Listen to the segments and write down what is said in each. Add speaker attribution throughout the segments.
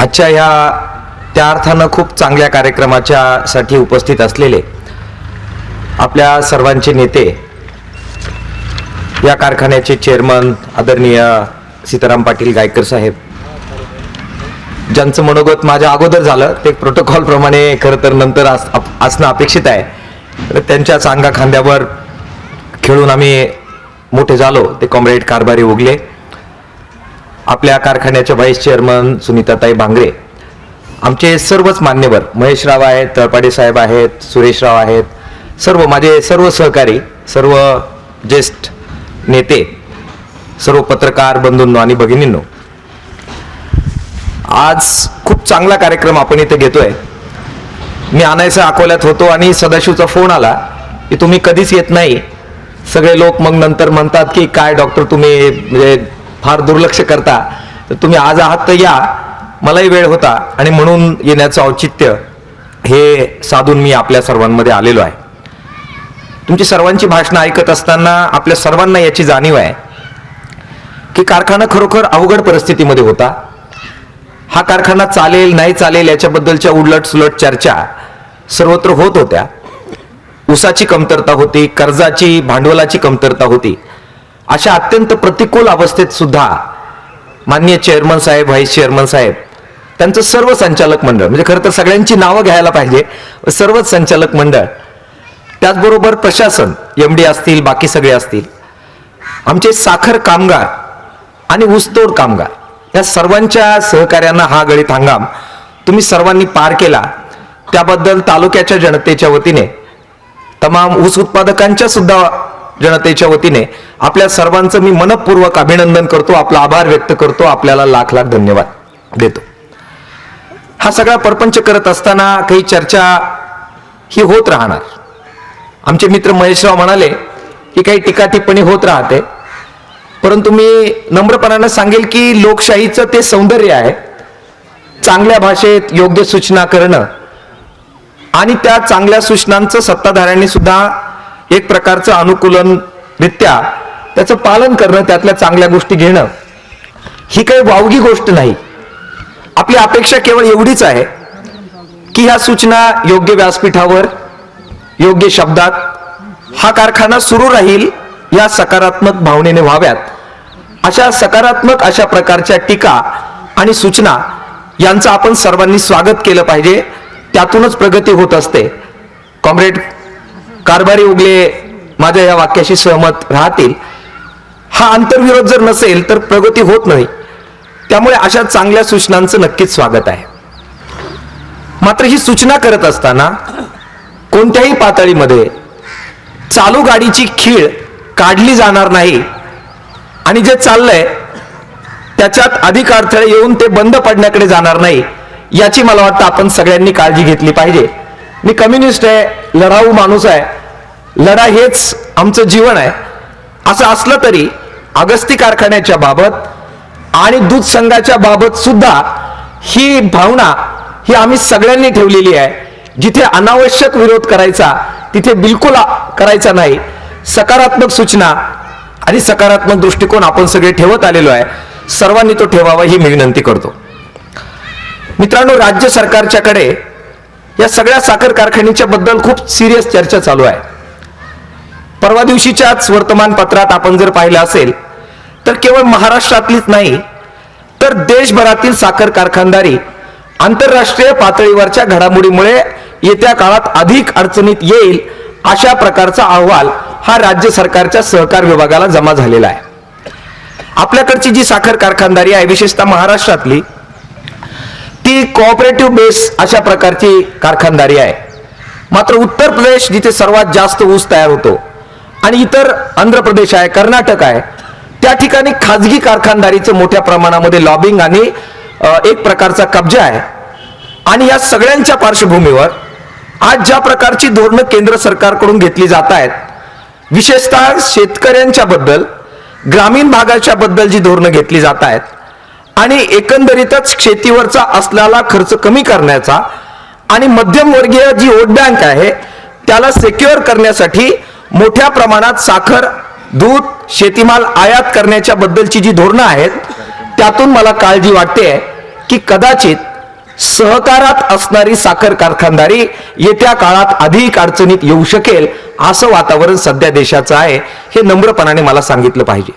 Speaker 1: आजच्या ह्या त्या अर्थानं खूप चांगल्या कार्यक्रमाच्या साठी उपस्थित असलेले आपल्या सर्वांचे नेते या कारखान्याचे चेअरमन आदरणीय सीताराम पाटील गायकर साहेब. ज्यांचं मनोगत माझ्या अगोदर झालं ते प्रोटोकॉलप्रमाणे खरं तर नंतर असणं अपेक्षित आहे. तर त्यांच्याच अंगा खांद्यावर खेळून आम्ही मोठे झालो ते कॉम्रेड कारभारी उगले. आपल्या कारखान्याच्या व्हाईस चेअरमन सुनीताताई भांगरे. आमचे सर्वच मान्यवर महेशराव आहेत तळपाडे साहेब आहेत सुरेशराव आहेत सर्व माझे सर्व सहकारी सर्व ज्येष्ठ नेते सर्व पत्रकार बंधूंनो आणि भगिनींनो. आज खूप चांगला कार्यक्रम आपण इथे घेतोय. मी आणायचं अकोल्यात होतो आणि सदाशिवचा फोन आला की तुम्ही कधीच येत नाही. सगळे लोक मग नंतर म्हणतात की काय डॉक्टर तुम्ही म्हणजे फार दुर्लक्ष करता तर तुम्ही आज आहात तर या. मलाही वेळ होता आणि म्हणून येण्याचं औचित्य हे साधून मी आपल्या सर्वांमध्ये आलेलो आहे. तुमची सर्वांची भाषणं ऐकत असताना आपल्या सर्वांना याची जाणीव आहे की कारखाना खरोखर अवघड परिस्थितीमध्ये होता. हा कारखाना चालेल नाही चालेल याच्याबद्दलच्या उलट सुलट चर्चा सर्वत्र होत होत्या. उसाची कमतरता होती कर्जाची भांडवलाची कमतरता होती. अशा अत्यंत प्रतिकूल अवस्थेत सुद्धा माननीय चेअरमन साहेब व्हाईस चेअरमन साहेब त्यांचं सर्व संचालक मंडळ म्हणजे खरं तर सगळ्यांची नावं घ्यायला पाहिजे सर्वच संचालक मंडळ त्याचबरोबर प्रशासन एम डी असतील बाकी सगळे असतील आमचे साखर कामगार आणि ऊसतोड कामगार या सर्वांच्या सहकार्यांना हा गळीत हंगाम तुम्ही सर्वांनी पार केला. त्याबद्दल तालुक्याच्या जनतेच्या वतीने तमाम ऊस उत्पादकांच्या सुद्धा जनतेच्या वतीने आपल्या सर्वांचं मी मनपूर्वक अभिनंदन करतो आपला आभार व्यक्त करतो आपल्याला लाख लाख धन्यवाद देतो. हा सगळा परपंच करत असताना काही चर्चा ही होत राहणार. आमचे मित्र महेशराव म्हणाले की काही टीका टिप्पणी होत राहते. परंतु मी नम्रपणानं सांगेल की लोकशाहीचं ते सौंदर्य आहे. चांगल्या भाषेत योग्य सूचना करणं आणि त्या चांगल्या सूचनांचं सत्ताधाऱ्यांनी सुद्धा एक प्रकारचं अनुकूलन रित्या त्याचं पालन करणं त्यातल्या चांगल्या गोष्टी घेणं ही काही वावगी गोष्ट नाही. आपली अपेक्षा केवळ एवढीच आहे की ह्या सूचना योग्य व्यासपीठावर योग्य शब्दात हा कारखाना सुरू राहील या सकारात्मक भावनेने व्हाव्यात. अशा सकारात्मक अशा प्रकारच्या टीका आणि सूचना यांचं आपण सर्वांनी स्वागत केलं पाहिजे. त्यातूनच प्रगती होत असते. कॉम्रेड कारभारी उगले माझ्या या वाक्याशी सहमत राहतील. हा आंतरविरोध जर नसेल तर प्रगती होत नाही. त्यामुळे अशा चांगल्या सूचनांचं नक्कीच स्वागत आहे. मात्र ही सूचना करत असताना कोणत्याही पातळीमध्ये चालू गाडीची खीळ काढली जाणार नाही. आणि जे चाललंय त्याच्यात अधिक अडथळे येऊन ते बंद पडण्याकडे जाणार नाही याची मला वाटतं आपण सगळ्यांनी काळजी घेतली पाहिजे. मी कम्युनिस्ट आहे लढाऊ माणूस आहे. लढा हेच आमचं जीवन आहे. असं असलं तरी अगस्ती कारखान्याच्या बाबत आणि दूध संघाच्या बाबत सुद्धा ही भावना ही आम्ही सगळ्यांनी ठेवलेली आहे. जिथे अनावश्यक विरोध करायचा तिथे बिलकुल करायचा नाही. सकारात्मक सूचना आणि सकारात्मक दृष्टिकोन आपण सगळे ठेवत आलेलो आहे. सर्वांनी तो ठेवावा ही मी विनंती करतो. मित्रांनो राज्य सरकारच्याकडे या सगळ्या साखर कारखान्याच्या बद्दल खूप सिरियस चर्चा चालू आहे. परवा दिवशीच्याच वर्तमानपत्रात आपण जर पाहिलं असेल तर केवळ महाराष्ट्रातलीच नाही तर देशभरातील साखर कारखानदारी आंतरराष्ट्रीय पातळीवरच्या घडामोडीमुळे येत्या काळात अधिक अडचणीत येईल अशा प्रकारचा अहवाल हा राज्य सरकारच्या सहकार विभागाला जमा झालेला आहे. आपल्याकडची जी साखर कारखानदारी आहे विशेषतः महाराष्ट्रातली ती कोऑपरेटिव्ह बेस अशा प्रकारची कारखानदारी आहे. मात्र उत्तर प्रदेश जिथे सर्वात जास्त ऊस तयार होतो आणि इतर आंध्र प्रदेश आहे कर्नाटक आहे त्या ठिकाणी खाजगी कारखानदारीचं मोठ्या प्रमाणामध्ये लॉबिंग आणि एक प्रकारचा कब्जा आहे. आणि या सगळ्यांच्या पार्श्वभूमीवर आज ज्या प्रकारची धोरणं केंद्र सरकारकडून घेतली जात आहेत विशेषतः शेतकऱ्यांच्या बद्दल ग्रामीण भागाच्या बद्दल जी धोरणं घेतली जात आहेत आणि एकंदरीतच शेतीवरचा असलेला खर्च कमी करण्याचा आणि मध्यमवर्गीय जी वोट बँक आहे त्याला सेक्युअर करण्यासाठी मोठ्या प्रमाणात साखर दूध शेतीमाल आयात करण्याच्या बद्दलची जी धोरणं आहेत त्यातून मला काळजी वाटते की कदाचित सहकारात असणारी साखर कारखानदारी येत्या काळात अधिक अडचणीत येऊ शकेल असं वातावरण सध्या देशाचं आहे हे नम्रपणाने मला सांगितलं पाहिजे.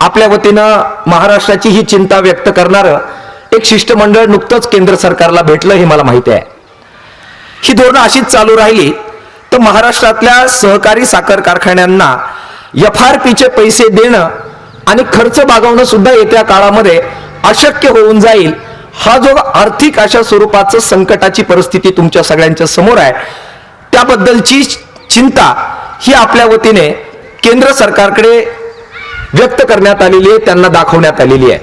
Speaker 1: आपल्या वतीनं महाराष्ट्राची ही चिंता व्यक्त करणारं एक शिष्टमंडळ नुकतंच केंद्र सरकारला भेटलं हे मला माहिती आहे. ही धोरणं अशीच चालू राहिली तर महाराष्ट्रातल्या सहकारी साखर कारखान्यांना एफ आर पीचे पैसे देणं आणि खर्च भागवणं सुद्धा येत्या काळामध्ये अशक्य होऊन जाईल हा जो आर्थिक अशा स्वरूपाचं संकटाची परिस्थिती तुमच्या सगळ्यांच्या समोर आहे त्याबद्दलची चिंता ही आपल्या वतीने केंद्र सरकारकडे व्यक्त करण्यात आलेली आहे त्यांना दाखवण्यात आलेली आहे.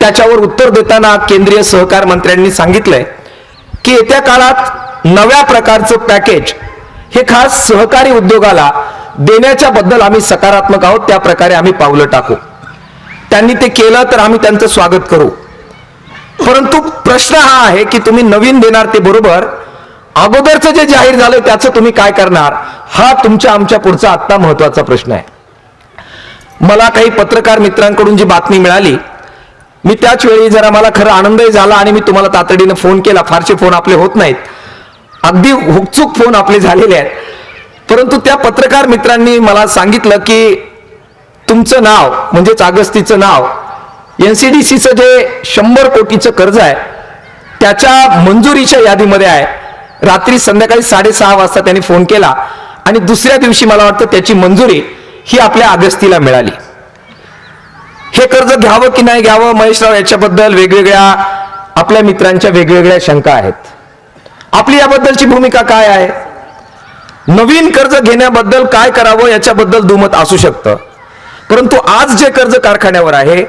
Speaker 1: त्याच्यावर उत्तर देताना केंद्रीय सहकार मंत्र्यांनी सांगितलंय की येत्या काळात नव्या प्रकारचं पॅकेज हे खास सहकारी उद्योगाला देण्याच्या बद्दल आम्ही सकारात्मक आहोत त्या प्रकारे आम्ही पावलं टाकू. त्यांनी ते केलं तर आम्ही त्यांचं स्वागत करू. परंतु प्रश्न हा आहे की तुम्ही नवीन देणार ते बरोबर? अगोदरचं जे जाहीर झालं त्याचं तुम्ही काय करणार? हा तुमच्या आमच्या पुढचा आत्ता महत्त्वाचा प्रश्न आहे. मला काही पत्रकार मित्रांकडून जी बातमी मिळाली मी त्याच वेळी जरा मला खरं आनंदही झाला आणि मी तुम्हाला तातडीनं फोन केला. फारसे फोन आपले होत नाहीत. अगदी हुकचूक फोन आपले झालेले आहेत. परंतु त्या पत्रकार मित्रांनी मला सांगितलं की तुमचं नाव म्हणजेच अगस्तीचं नाव एनसीडीसीचं जे शंभर कोटीचं कर्ज आहे त्याच्या मंजुरीच्या यादीमध्ये आहे. रात्री संध्याकाळी साडेसहा वाजता त्यांनी फोन केला आणि दुसऱ्या दिवशी मला वाटतं त्याची मंजुरी ही आपल्या अगस्तीला मिळाली. हे कर्ज घ्यावं की नाही घ्यावं महेशराव याच्याबद्दल वेगवेगळ्या आपल्या मित्रांच्या वेगवेगळ्या शंका आहेत. आपली याबद्दलची भूमिका काय आहे? नवीन कर्ज घेण्याबद्दल काय करावं याच्याबद्दल दुमत असू शकतं. परंतु आज जे कर्ज कारखान्यावर आहे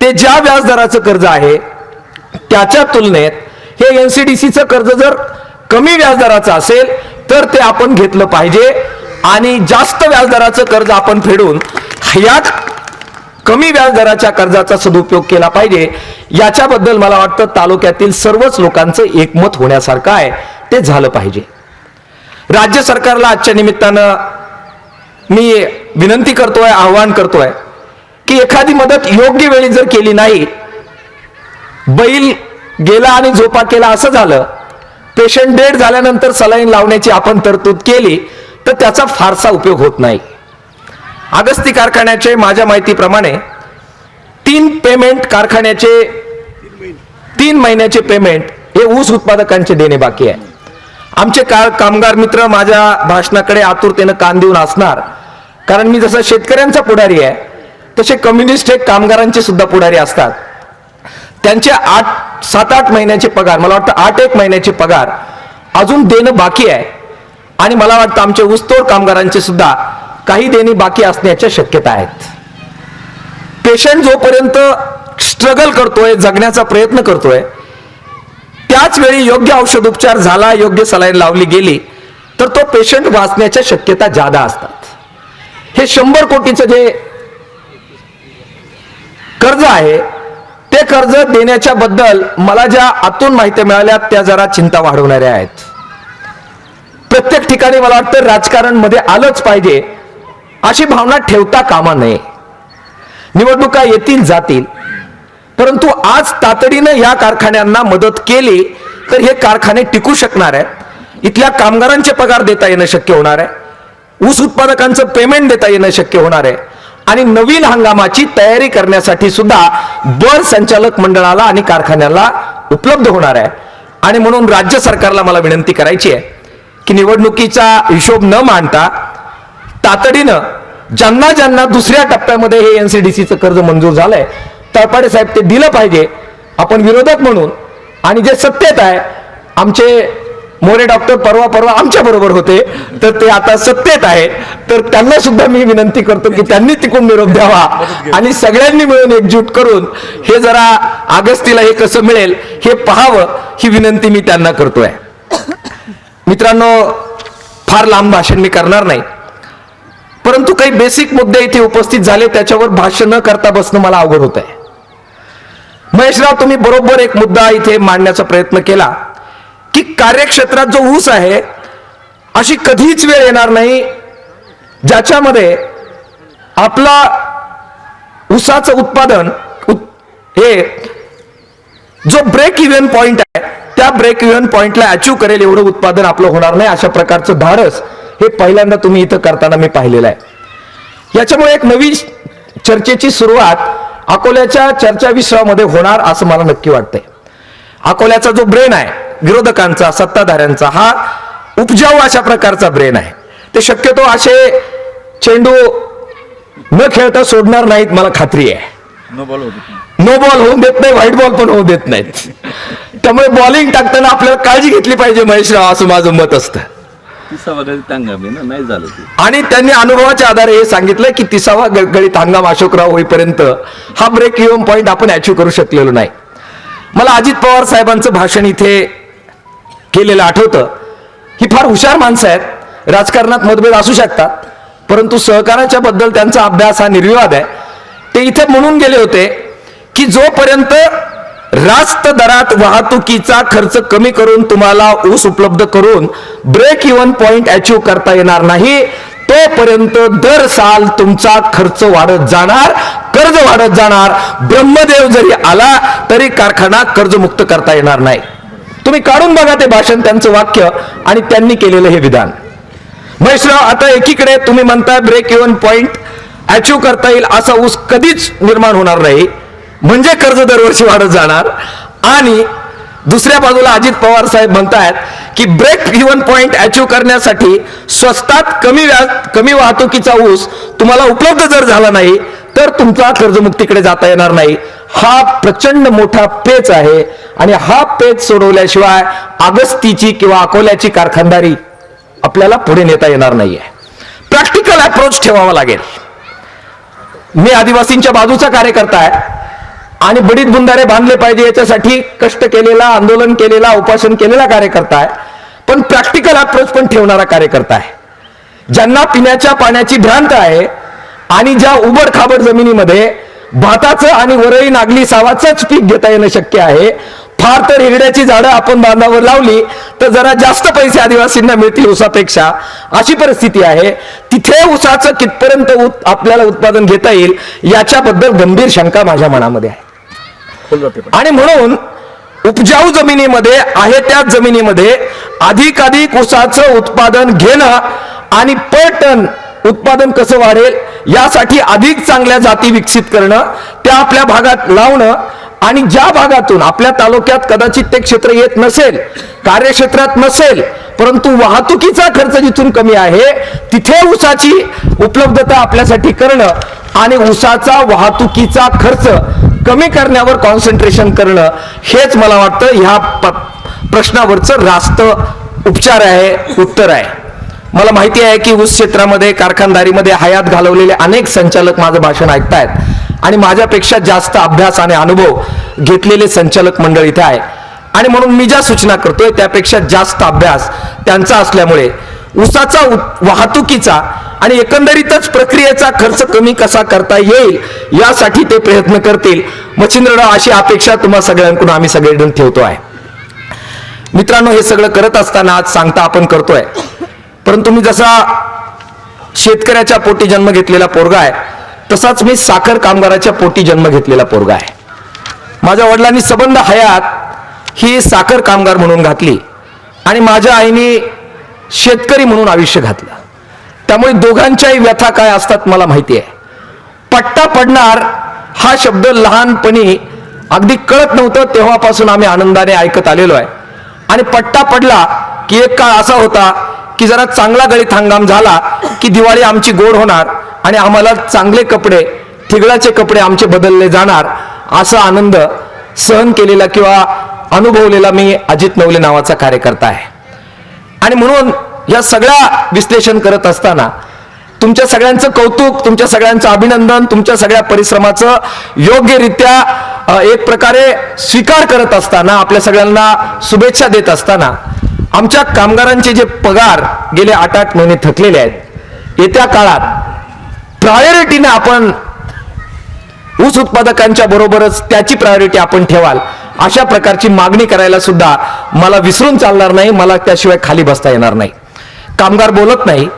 Speaker 1: ते ज्या व्याजदराचं कर्ज आहे त्याच्या तुलनेत हे एनसीडीसीचं कर्ज जर कमी व्याजदराचं असेल तर ते आपण घेतलं पाहिजे. आणि जास्त व्याजदराचं कर्ज आपण फेडून यात कमी व्याजदराच्या कर्जाचा सदुपयोग केला पाहिजे. याच्याबद्दल मला वाटतं तालुक्यातील सर्वच लोकांचं एकमत होण्यासारखं आहे. ते झालं पाहिजे. राज्य सरकारला आजच्या निमित्तानं मी विनंती करतोय आव्हान करतोय की एखादी मदत योग्य वेळी जर केली नाही बैल गेला आणि झोपा केला असं झालं पेशंट डेड झाल्यानंतर सलाईन लावण्याची आपण तरतूद केली तर त्याचा फारसा उपयोग होत नाही. अगस्ती कारखान्याचे माझ्या माहितीप्रमाणे तीन पेमेंट कारखान्याचे तीन महिन्याचे पेमेंट हे ऊस उत्पादकांचे देणे बाकी आहे. आमचे का कामगार मित्र माझ्या भाषणाकडे आतुरतेनं कान देऊन असणार कारण मी जसा शेतकऱ्यांचा पुढारी आहे तसे कम्युनिस्ट हे कामगारांचे सुद्धा पुढारी असतात. त्यांचे आठ सात आठ महिन्याचे पगार मला वाटतं आठ एक महिन्याचे पगार अजून देणं बाकी आहे. आणि मला वाटतं आमचे ऊसतोड कामगारांचे सुद्धा काही देणी बाकी असण्याच्या शक्यता आहेत. पेशंट जोपर्यंत स्ट्रगल करतोय जगण्याचा प्रयत्न करतोय त्याच वेळी योग्य औषधोपचार झाला योग्य सलाईन लावली गेली तर तो पेशंट वाचण्याच्या शक्यता जादा असतात. हे शंभर कोटीचं जे कर्ज आहे ते कर्ज देण्याच्या बद्दल मला ज्या आतून माहिती मिळाल्या त्या जरा चिंता वाढवणाऱ्या आहेत. प्रत्येक ठिकाणी मला वाटतं राजकारणमध्ये आलंच पाहिजे. अशी भावना ठेवता कामा नये. निवडणुका येतील जातील. परंतु आज तातडीनं या कारखान्यांना मदत केली तर हे कारखाने टिकू शकणार आहेत. इथल्या कामगारांचे पगार देता येणं शक्य होणार आहे. ऊस उत्पादकांचं पेमेंट देता येणं शक्य होणार आहे. आणि नवीन हंगामाची तयारी करण्यासाठी सुद्धा दर संचालक मंडळाला आणि कारखान्याला उपलब्ध होणार आहे. आणि म्हणून राज्य सरकारला मला विनंती करायची आहे की निवडणुकीचा हिशोब न मांडता तातडीनं ज्यांना ज्यांना दुसऱ्या टप्प्यामध्ये हे एनसीडीसीचं कर्ज मंजूर झालंय तळपाडे साहेब ते दिलं पाहिजे. आपण विरोधक म्हणून आणि जे सत्तेत आहे आमचे मोरे डॉक्टर परवा परवा आमच्या बरोबर होते तर ते आता सत्तेत आहे. तर त्यांना सुद्धा मी विनंती करतो की त्यांनी तिकून निरोप द्यावा आणि सगळ्यांनी मिळून एकजूट करून हे जरा आगस्तीला हे कसं मिळेल हे पाहावं ही विनंती मी त्यांना करतोय. मित्रांनो फार लांब भाषण मी करणार नाही. परंतु काही बेसिक मुद्दे इथे उपस्थित झाले त्याच्यावर भाष्य न करता बसणं मला अवघड होत आहे महेशराव तुम्ही बरोबर एक मुद्दा इथे मांडण्याचा प्रयत्न केला की कार्यक्षेत्रात जो ऊस आहे अशी कधीच वेळ येणार नाही ज्याच्यामध्ये आपला ऊसाचं उत्पादन उत- हे जो ब्रेक इव्हन पॉइंट आहे त्या ब्रेक इव्हन पॉइंटला अचीव करेल एवढं उत्पादन आपलं होणार नाही. अशा प्रकारचं धाडस हे पहिल्यांदा तुम्ही इथं करताना मी पाहिलेलं आहे. याच्यामुळे एक नवी चर्चेची सुरुवात अकोल्याच्या चर्चा विश्वामध्ये होणार असं मला नक्की वाटतंय. अकोल्याचा जो ब्रेन आहे विरोधकांचा सत्ताधाऱ्यांचा हा उपजाऊ अशा प्रकारचा ब्रेन आहे. ते शक्यतो असे चेंडू न खेळता सोडणार नाहीत मला खात्री आहे.
Speaker 2: नो बॉल होती
Speaker 1: नो बॉल होऊन देत नाही व्हाईट बॉल पण होऊ देत नाहीत. त्यामुळे बॉलिंग टाकताना आपल्याला काळजी घेतली पाहिजे महेश राव असं माझं मत असतं.
Speaker 2: तिसा वगैरे तांगामी ना नाही झालं ते.
Speaker 1: आणि त्यांनी अनुभवाच्या आधारे हे सांगितलं की तिसावा गळगळीत हंगाम अशोकराव होईपर्यंत हा ब्रेक इव्हन पॉईंट आपण अचीव करू शकलेलो नाही. मला अजित पवार साहेबांचं भाषण इथे केलेलं आठवतं. ही फार हुशार माणसं आहेत. राजकारणात मतभेद असू शकतात. परंतु सहकाराच्या बद्दल त्यांचा अभ्यास हा निर्विवाद आहे. ते इथे म्हणून गेले होते की जोपर्यंत रास्त दरात वाहतुकीचा खर्च कमी करून तुम्हाला ऊस उपलब्ध करून ब्रेक इव्हन पॉइंट अचीव करता येणार नाही. तोपर्यंत दर साल तुमचा खर्च वाढत जाणार कर्ज वाढत जाणार. ब्रह्मदेव जरी आला तरी कारखाना कर्जमुक्त करता येणार नाही. तुम्ही काढून बघा ते भाषण त्यांचं वाक्य आणि त्यांनी केलेलं हे विधान. महेशराव आता एकीकडे तुम्ही म्हणताय ब्रेक इव्हन पॉइंट अचीव करता येईल असा ऊस कधीच निर्माण होणार नाही. म्हणजे कर्ज दरवर्षी वाढत जाणार. आणि दुसऱ्या बाजूला अजित पवार साहेब म्हणतायत की ब्रेक इव्हन पॉइंट अचीव करण्यासाठी स्वस्तात कमी व्याज कमी वाहतुकीचा ऊस तुम्हाला उपलब्ध जर झाला नाही तर तुमचा कर्जमुक्तीकडे जाता येणार नाही. हा प्रचंड मोठा पेच आहे. आणि हा पेच सोडवल्याशिवाय अगस्तीची किंवा अकोल्याची कारखानदारी आपल्याला पुढे नेता येणार नाहीये. प्रॅक्टिकल अप्रोच ठेवावा लागेल. मी आदिवासींच्या बाजूचा कार्यकर्ता आहे. आणि बडीत बुंदारे बांधले पाहिजे याच्यासाठी कष्ट केलेला आंदोलन केलेला उपासन केलेला कार्यकर्ता आहे. पण प्रॅक्टिकल अप्रोच पण ठेवणारा कार्यकर्ता आहे. ज्यांना पिण्याच्या पाण्याची भ्रांत आहे आणि ज्या उबड खाबड जमिनीमध्ये भाताचं आणि वरळी नागली सावाचंच पीक घेता येणं शक्य आहे फार तर हिरड्याची झाडं आपण बांधावर लावली तर जरा जास्त पैसे आदिवासींना मिळतील उसापेक्षा. अशी परिस्थिती आहे. तिथे उसाचं कितपर्यंत उत- आपल्याला उत्पादन घेता येईल याच्याबद्दल गंभीर शंका माझ्या मनामध्ये आहे. आणि म्हणून उपजाऊ जमिनीमध्ये आहे त्याच जमिनीमध्ये अधिकाधिक ऊसाचं उत्पादन घेणं आणि पर टन उत्पादन कसं वाढेल यासाठी अधिक चांगल्या जाती विकसित करणं त्या आपल्या भागात लावणं आणि ज्या भागातून आपल्या तालुक्यात कदाचित ते क्षेत्र येत नसेल कार्यक्षेत्रात नसेल परंतु वाहतुकीचा खर्च जिथून कमी आहे तिथे ऊसाची उपलब्धता आपल्यासाठी करणं आणि ऊसाचा वाहतुकीचा खर्च कमी करण्यावर कॉन्सन्ट्रेशन करणं हेच मला वाटतं ह्या प- प्रश्नावरचं रास्त उपचार आहे उत्तर आहे. मला माहिती आहे की ऊस क्षेत्रामध्ये कारखानदारीमध्ये हयात घालवलेले अनेक संचालक माझं भाषण ऐकतायत आणि माझ्यापेक्षा जास्त अभ्यास आणि अनुभव घेतलेले संचालक मंडळ इथे आहे. आणि म्हणून मी ज्या सूचना करतोय त्यापेक्षा जास्त अभ्यास त्यांचा असल्यामुळे ऊसाचा उत- वाहतुकीचा आणि एकंदरीतच प्रक्रियेचा खर्च कमी कसा करता येईल यासाठी ते प्रयत्न करतील. मच्छिंद्रराव अशी अपेक्षा तुम्हा सगळ्यांकडून आम्ही सगळेजण ठेवतो आहे. मित्रांनो हे सगळं करत असताना आज सांगता आपण करतोय. परंतु मी जसा शेतकऱ्याच्या पोटी जन्म घेतलेला पोरगा आहे तसाच मी साखर कामगाराच्या पोटी जन्म घेतलेला पोरगा आहे. माझ्या वडिलांनी सबंध हयात ही साखर कामगार म्हणून घातली. आणि माझ्या आईने शेतकरी म्हणून आयुष्य घातलं. त्यामुळे दोघांच्याही व्यथा काय असतात मला माहिती आहे. पट्टा पडणार हा शब्द लहानपणी अगदी कळत नव्हतं तेव्हापासून आम्ही आनंदाने ऐकत आलेलो आहे. आणि पट्टा पडला की एक काळ असा होता की जरा चांगला गळीत हंगाम झाला की दिवाळी आमची गोड होणार आणि आम्हाला चांगले कपडे ठिगळाचे कपडे आमचे बदलले जाणार असा आनंद सहन केलेला किंवा अनुभवलेला मी अजित नवले नावाचा कार्यकर्ता आहे. आणि म्हणून या सगळ्या विश्लेषण करत असताना तुमच्या सगळ्यांचं कौतुक तुमच्या सगळ्यांचं अभिनंदन तुमच्या सगळ्या परिश्रमाचं योग्यरित्या एक प्रकारे स्वीकार करत असताना आपल्या सगळ्यांना शुभेच्छा देत असताना आमच्या कामगारांचे जे पगार गेले आठ आठ महिने थकलेले आहेत येत्या काळात प्रायोरिटीने आपण ऊस उत्पादकांच्या बरोबरच त्याची प्रायोरिटी आपण ठेवाल. अशा प्रकारची मागणी करायला सुद्धा मला विसरून चालणार नाही मला त्याशिवाय खाली बसता येणार नाही. कामगार बोलत नाही.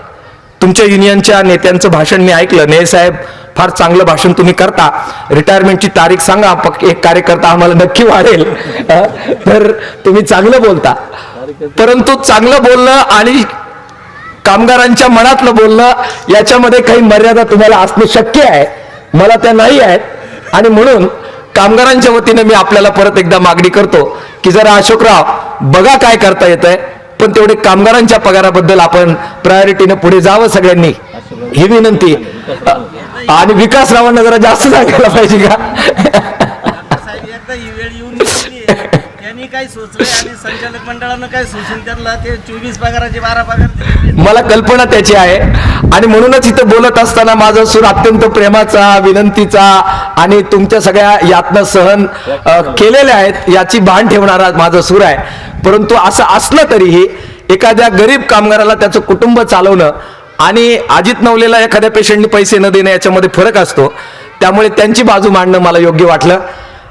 Speaker 1: तुमच्या युनियनच्या नेत्यांचं भाषण मी ऐकलं. ने साहेब फार चांगलं भाषण तुम्ही करता. रिटायरमेंटची तारीख सांगा. एक कार्यकर्ता आम्हाला नक्की वाढेल. तर तुम्ही चांगलं बोलता. परंतु चांगलं बोलणं आणि कामगारांच्या मनातलं बोलणं याच्यामध्ये काही मर्यादा तुम्हाला असणं शक्य आहे. मला त्या नाही आहेत. आणि म्हणून कामगारांच्या वतीनं मी आपल्याला परत एकदा मागणी करतो की जरा अशोकराव बघा काय करता येत आहे पण तेवढे कामगारांच्या पगाराबद्दल आपण प्रायोरिटीने पुढे जावं सगळ्यांनी. ही विनंती. आणि विकासरावांना जरा जास्त सांगायला पाहिजे का?
Speaker 3: त्यांनी काय आणि संचालक मंडळानं काय सुचून त्यांना? ते चोवीस पगाराचे बारा पगार
Speaker 1: मला कल्पना त्याची आहे. आणि म्हणूनच इथं बोलत असताना माझा सूर अत्यंत प्रेमाचा विनंतीचा आणि तुमच्या सगळ्या यातना सहन केलेल्या आहेत याची भान ठेवणारा माझा सूर आहे. परंतु असं असलं तरीही एखाद्या गरीब कामगाराला त्याचं कुटुंब चालवणं आणि अजित नवलेला एखाद्या पेशंटने पैसे न देणं याच्यामध्ये फरक असतो. त्यामुळे त्यांची बाजू मांडणं मला योग्य वाटलं.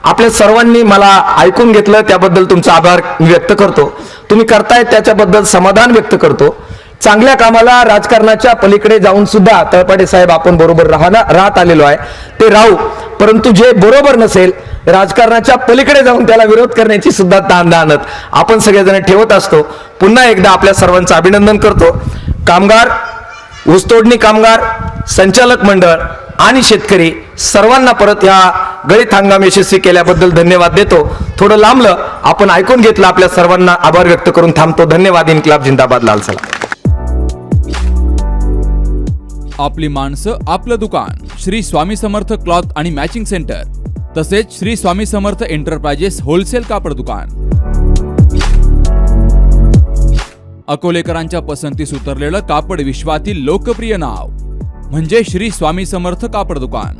Speaker 1: आपल्या सर्वांनी मला ऐकून घेतलं त्याबद्दल तुमचा आभार व्यक्त करतो. तुम्ही करतायत त्याच्याबद्दल समाधान व्यक्त करतो. चांगल्या कामाला राजकारणाच्या पलीकडे जाऊन सुद्धा तळपाटे साहेब आपण बरोबर राहणार राहत आलेलो आहे. ते राहू परंतु जे बरोबर नसेल राजकारणाच्या पलीकडे जाऊन त्याला विरोध करण्याची सुद्धा ताण दानत. आपण सगळेजण ठेवत असतो. पुन्हा एकदा आपल्या सर्वांचं अभिनंदन करतो. कामगार ऊसतोडणी कामगार संचालक मंडळ आणि शेतकरी सर्वांना परत या गळीत हंगाम यशस्वी केल्याबद्दल धन्यवाद देतो. थोडं लांबलं आपण ऐकून घेतलं आपल्या सर्वांना आभार व्यक्त करून थांबतो. धन्यवाद इन्क्लाब जिंदाबाद लाल
Speaker 4: आपली माणसं आपलं दुकान श्री स्वामी समर्थ क्लॉथ आणि मॅचिंग सेंटर तसेच श्री स्वामी समर्थ एंटरप्राइजेस होलसेल कापड दुकान. अकोलेकरांच्या पसंतीस उतरलेलं कापड विश्वातील लोकप्रिय नाव म्हणजे श्री स्वामी समर्थ कापड दुकान.